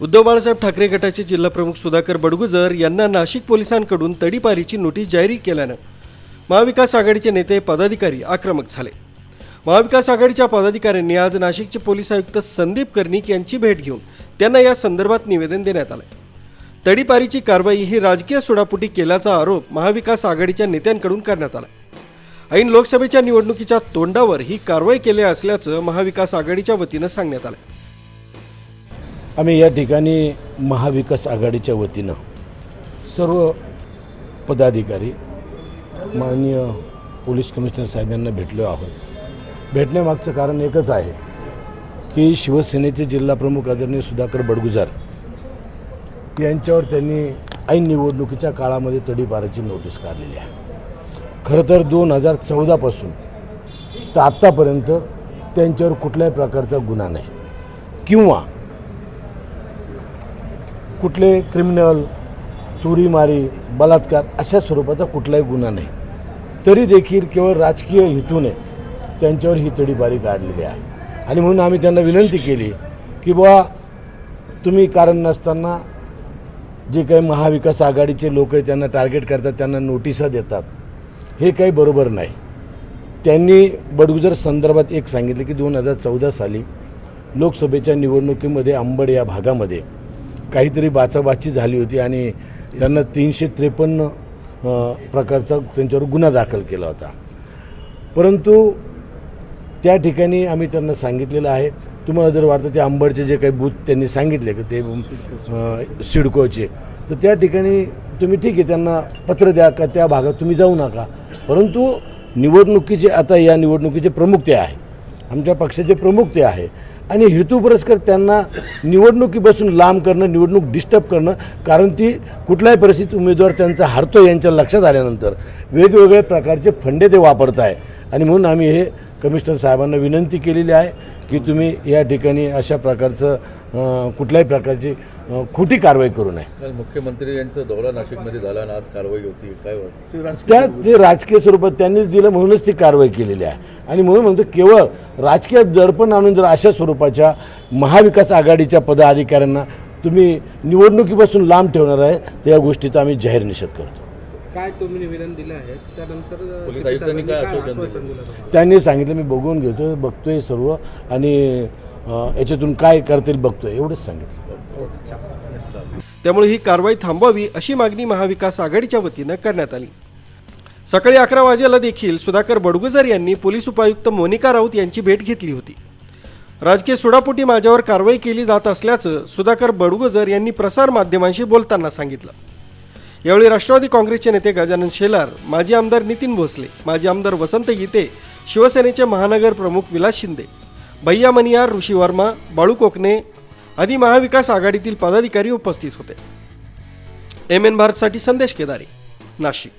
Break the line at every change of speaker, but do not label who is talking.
उद्धव बाळासाहेब ठाकरे गटाचे जिल्हाप्रमुख सुधाकर बडगुजर यांना नाशिक पोलिसांकडून तडीपारीची नोटीस जारी केल्यानं महाविकास आघाडीचे नेते पदाधिकारी आक्रमक झाले. महाविकास आघाडीच्या पदाधिकाऱ्यांनी आज नाशिकचे पोलीस आयुक्त संदीप कर्णिक यांची भेट घेऊन त्यांना या संदर्भात निवेदन देण्यात आलं तडीपारीची कारवाई ही राजकीय सोडापुटी केल्याचा आरोप महाविकास आघाडीच्या नेत्यांकडून करण्यात आला. ऐन लोकसभेच्या निवडणुकीच्या तोंडावर ही कारवाई केली असल्याचं महाविकास आघाडीच्या वतीनं सांगण्यात आलं
आम्ही या ठिकाणी महाविकास आघाडीच्या वतीनं सर्व पदाधिकारी माननीय पोलीस कमिशनर साहेबांना भेटलो आहोत. भेटण्यामागचं कारण एकच आहे की शिवसेनेचे जिल्हाप्रमुख आदरणीय सुधाकर बडगुजार यांच्यावर त्यांनी ऐन निवडणुकीच्या काळामध्ये तडीपाराची नोटीस काढलेली आहे. खरं तर दोन हजार चौदापासून तर आत्तापर्यंत त्यांच्यावर कुठल्याही प्रकारचा गुन्हा नाही. किंवा कुठले क्रिमिनल चोरीमारी बलात्कार अशा स्वरूपाचा कुठलाही गुन्हा नाही. तरी देखील केवळ राजकीय हेतूने त्यांच्यावर ही तडीपारी काढलेली आहे. आणि म्हणून आम्ही त्यांना विनंती केली की बुवा तुम्ही कारण नसताना जे काही महाविकास आघाडीचे लोक त्यांना टार्गेट करतात त्यांना नोटिसा देतात. हे काही बरोबर नाही. त्यांनी बडगुजर संदर्भात एक सांगितलं की दोन हजार चौदा साली लोकसभेच्या निवडणुकीमध्ये अंबड या भागामध्ये काहीतरी बाचाबाची झाली होती आणि त्यांना तीनशे त्रेपन्न प्रकारचा त्यांच्यावर गुन्हा दाखल केला होता. परंतु त्या ठिकाणी आम्ही त्यांना सांगितलेलं आहे. तुम्हाला जर वाटतं ते अंबडचे जे काही बूथ त्यांनी सांगितले की ते सिडकोचे तर त्या ठिकाणी तुम्ही ठीक आहे त्यांना पत्र द्या का त्या भागात तुम्ही जाऊ नका. परंतु निवडणुकीचे आता या निवडणुकीचे प्रमुख ते आहे. आमच्या पक्षाचे प्रमुख ते आहे. आणि हेतुपुरस्कर त्यांना निवडणुकीपासून लांब करणं निवडणूक डिस्टर्ब करणं कारण ती कुठल्याही परिस्थितीत उमेदवार त्यांचा हरतो यांच्या लक्षात आल्यानंतर वेगवेगळ्या प्रकारचे फंडे ते वापरत आहे आणि म्हणून आम्ही हे कमिशनर साहेबांना विनंती केलेली आहे की तुम्ही या ठिकाणी अशा प्रकारचं कुठल्याही प्रकारची खोटी कारवाई करू नये.
मुख्यमंत्री यांचा दौरा नाशिकमध्ये झाला आणि आज कारवाई होती. काय वाटतं?
त्या ते राजकीय स्वरूपात त्यांनीच दिलं म्हणूनच ती कारवाई केलेली आहे. आणि म्हणून म्हणतो केवळ राजकीय दडपण आणून जर अशा स्वरूपाच्या महाविकास आघाडीच्या पदाधिकाऱ्यांना तुम्ही निवडणुकीपासून लांब ठेवणार आहे तर या गोष्टीचा आम्ही जाहीर निषेध करतो.
काय तुम्ही निवेदन दिलं आहे? त्यानंतर
पोलीस आयुक्तांनी काय
काय
आश्वासन
आश्वासन दिलं? तुम्हाला?
त्यांनी सांगितलं मी बघून घेतो बघतोय सर्व आणि याच्यातून काय करतील बघतोय. एवढंच सांगितलं.
त्यामुळे ही कारवाई थांबवावी अशी मागणी महाविकास आघाडीच्या वतीनं करण्यात आली. सकाळी अकरा वाजेला देखील सुधाकर बडगुजर यांनी पोलीस उपायुक्त मोनिका राऊत यांची भेट घेतली होती. राजकीय सुडापोटी माझ्यावर कारवाई केली जात असल्याचं सुधाकर बडगुजर यांनी प्रसार माध्यमांशी बोलताना सांगितलं. यावेळी राष्ट्रवादी काँग्रेसचे नेते गजानन शेलार माजी आमदार नितीन भोसले माजी आमदार वसंत गीते शिवसेनेचे महानगर प्रमुख विलास शिंदे भैया मनियार ऋषी वर्मा बाळू कोकणे आदी महाविकास आघाडीतील पदाधिकारी उपस्थित होते. एम एन भारतसाठी संदेश केदारी नाशिक.